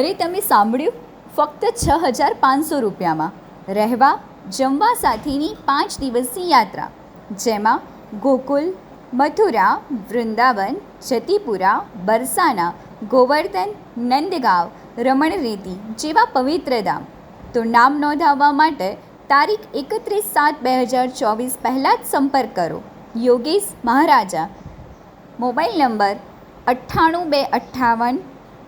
અરે તમે સાંભળ્યું? ફક્ત છ હજાર પાંચસો રૂપિયામાં. રહેવા, જમવા સાથેની પાંચ દિવસની યાત્રા. જેમાં ગોકુલ, મથુરા, વૃંદાવન, જતીપુરા, બરસાના, ગોવર્ધન, નંદગાંવ રમણરેતી જેવા પવિત્ર ધામ. તો નામ નોંધાવવા માટે તારીખ એકત્રીસ સાત બે હજાર ચોવીસ પહેલાં જ સંપર્ક કરો. યોગેશ મહારાજા. મોબાઈલ નંબર અઠ્ઠાણું બે અઠ્ઠાવન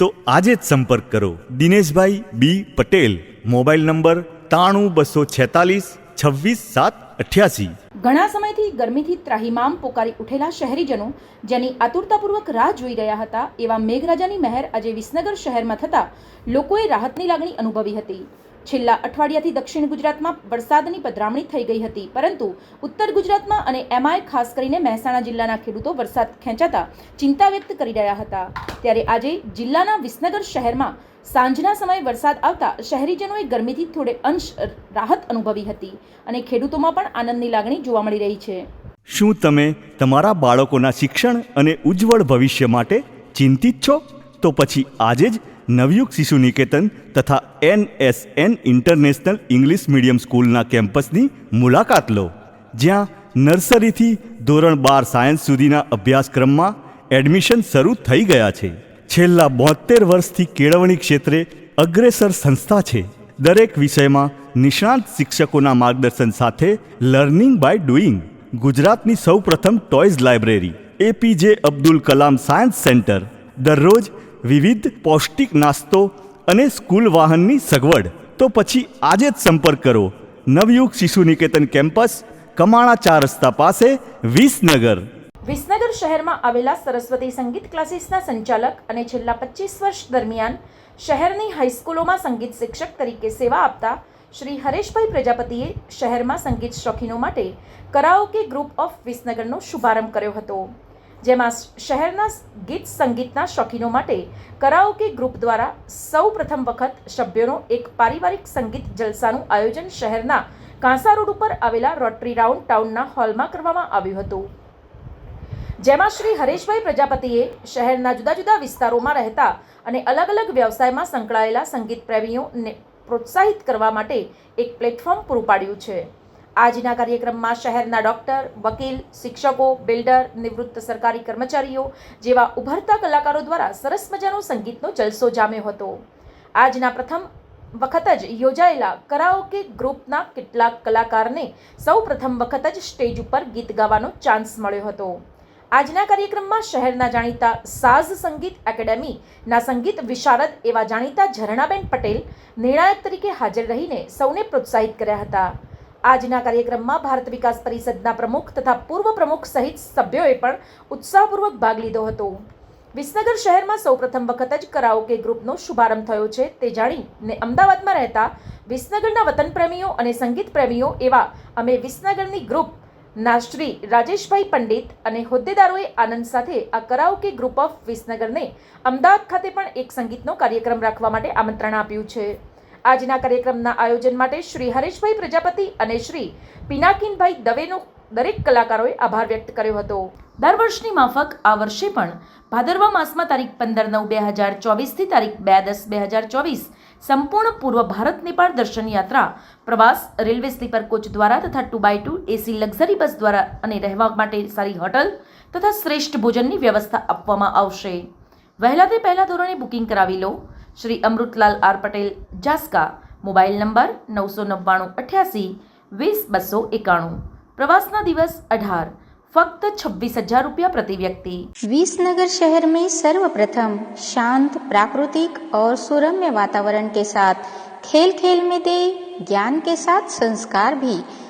તો આજે જ સંપર્ક કરો. Dineshbhai B Patel. Mobile number ત્રાણું બસો છેતાલીસ છવ્વીસ સાત અઠ્યાસી. ઘણા સમયથી ગરમીથી ત્રાહિમામ પોકારી ઉઠેલા શહેરીજનો, જેની આતુરતાપૂર્વક રાહ જોઈ રહ્યા હતા, એવા મેઘરાજાની મહેર આજે વિસનગર શહેરમાં થતા લોકોએ રાહતની લાગણી અનુભવી હતી. છેલ્લા અઠવાડિયાથી દક્ષિણ ગુજરાતમાં વરસાદની પધરામણી થઈ ગઈ હતી, પરંતુ ઉત્તર ગુજરાતમાં અને એમાંય ખાસ કરીને મહેસાણા જિલ્લાના ખેડૂતો વરસાદ ખેંચાતા ચિંતા વ્યક્ત કરી રહ્યા હતા. ત્યારે આજે જિલ્લાના વિસનગર શહેરમાં સાંજના સમયે વરસાદ આવતા શહેરીજનોએ ગરમીથી થોડે અંશ રાહત અનુભવી હતી અને ખેડૂતોમાં પણ આનંદની લાગણી જોવા મળી રહી છે. શું તમે તમારા બાળકોના શિક્ષણ અને ઉજ્જવળ ભવિષ્ય માટે ચિંતિત છો? તો પછી આજે જ નવયુગ શિશુ નિકેતન તથા N S N international English medium સ્કૂલના કેમ્પસની મુલાકાત લો, જ્યાં નર્સરીથી ધોરણ બાર સાયન્સ સુધીના અભ્યાસક્રમમાં એડમિશન શરૂ થઈ ગયા છે. છેલ્લા બોતેર વર્ષથી કેળવણી ક્ષેત્રે અગ્રેસર સંસ્થા છે. દરેક વિષયમાં નિષ્ણાંત શિક્ષકોના માર્ગદર્શન સાથે લર્નિંગ બાય ડુઈંગ ગુજરાતની સૌપ્રથમ toys library, APJ Abdul Kalam science centre. દરરોજ વિવિધ પૌષ્ટિક નાસ્તો અને સ્કૂલ વાહનની સગવડ. તો પછી આજે જ સંપર્ક કરો. નવયુગ શિશુ નિકેતન કેમ્પસ, કમાણા ચાર રસ્તા પાસે, વિસનગર. વિસનગર શહેરમાં આવેલા સરસ્વતી સંગીત ક્લાસીસના સંચાલક અને છેલ્લા પચીસ વર્ષ દરમિયાન શહેરની હાઈસ્કૂલોમાં સંગીત શિક્ષક તરીકે સેવા આપતા શ્રી હરેશભાઈ પ્રજાપતિએ શહેરમાં સંગીત શોખીનો માટે કરાઓકે ગ્રુપ ઓફ વિસનગરનો શુભારંભ કર્યો હતો. જેમાં શહેરના ગીત સંગીતના શોખીનો માટે કરાઓકે ગ્રુપ દ્વારા સૌ પ્રથમ વખત સભ્યોનો એક પારિવારિક સંગીત જલસાનું આયોજન શહેરના કાંસા રોડ ઉપર આવેલા રોટરી રાઉન્ડ ટાઉનના હોલમાં કરવામાં આવ્યું હતું. જેમાં શ્રી હરેશભાઈ પ્રજાપતિએ શહેરના જુદા જુદા વિસ્તારોમાં રહેતા અને અલગ અલગ વ્યવસાયમાં સંકળાયેલા સંગીત પ્રેમીઓને પ્રોત્સાહિત કરવા માટે એક પ્લેટફોર્મ પૂરું પાડ્યું છે. આજના કાર્યક્રમમાં શહેરના ડોક્ટર, વકીલ, શિક્ષકો, બિલ્ડર, નિવૃત્ત સરકારી કર્મચારીઓ જેવા ઉભરતા કલાકારો દ્વારા સરસ મજાનો સંગીતનો જલસો જામ્યો હતો. આજના પ્રથમ વખત જ યોજાયેલા કરાઓકે ગ્રુપના કેટલાક કલાકારને સૌ પ્રથમ વખત જ સ્ટેજ ઉપર ગીત ગાવાનો ચાન્સ મળ્યો હતો. આજના કાર્યક્રમમાં શહેરના જાણીતા સાઝ સંગીત એકેડેમીના સંગીત વિશારદ એવા જાણીતા ઝરણાબેન પટેલ નિર્ણાયક તરીકે હાજર રહીને સૌને પ્રોત્સાહિત કર્યા હતા. આજના કાર્યક્રમમાં ભારત વિકાસ પરિષદના પ્રમુખ તથા પૂર્વ પ્રમુખ સહિત સભ્યોએ પણ ઉત્સાહપૂર્વક ભાગ લીધો હતો. વિસનગર શહેરમાં સૌપ્રથમ વખત જ કરાઓકે ગ્રુપનો શુભારંભ થયો છે. તે જાણીને અમદાવાદમાં રહેતા વિસનગરના વતન પ્રેમીઓ અને સંગીત પ્રેમીઓ એવા અમે વિસનગરની ગ્રુપ ના શ્રી રાજેશભાઈ પંડિત અને હોદ્દેદારોએ આનંદ સાથે આ કરાઓકે ગ્રુપ ઓફ વિસનગરને અમદાવાદ ખાતે પણ એક સંગીતનો કાર્યક્રમ રાખવા માટે આમંત્રણ આપ્યું છે. આજના કાર્યક્રમના આયોજન માટે શ્રી હરેશભાઈ પ્રજાપતિ અને શ્રી પિનાકિનભાઈ દવેનો દરેક કલાકારોએ આભાર વ્યક્ત કર્યો હતો. દર વર્ષની માફક આ વર્ષે પણ ભાદરવા માસમાં તારીખ પંદર નવ બે હજાર ચોવીસથી તારીખ બે દસ બે હજાર ચોવીસ સંપૂર્ણ પૂર્વ ભારત નેપાળ દર્શન યાત્રા પ્રવાસ, રેલવે સ્લીપર કોચ દ્વારા તથા two by two AC luxury bus દ્વારા અને રહેવા માટે સારી હોટલ તથા શ્રેષ્ઠ ભોજનની વ્યવસ્થા આપવામાં આવશે. વહેલા તે પહેલા ધોરણે બુકિંગ કરાવી લો. Shri Amritlal R Patel Jaska mobile number નવસો નવ્વાણું અઠ્યાસી વીસ બસો એકાણું પ્રવાસના દિવસ અઢાર फक्त छब्बीस हजार रुपया प्रति व्यक्ति विसनगर शहर में सर्वप्रथम शांत प्राकृतिक और सुरम्य वातावरण के साथ खेल खेल में दे ज्ञान के साथ संस्कार भी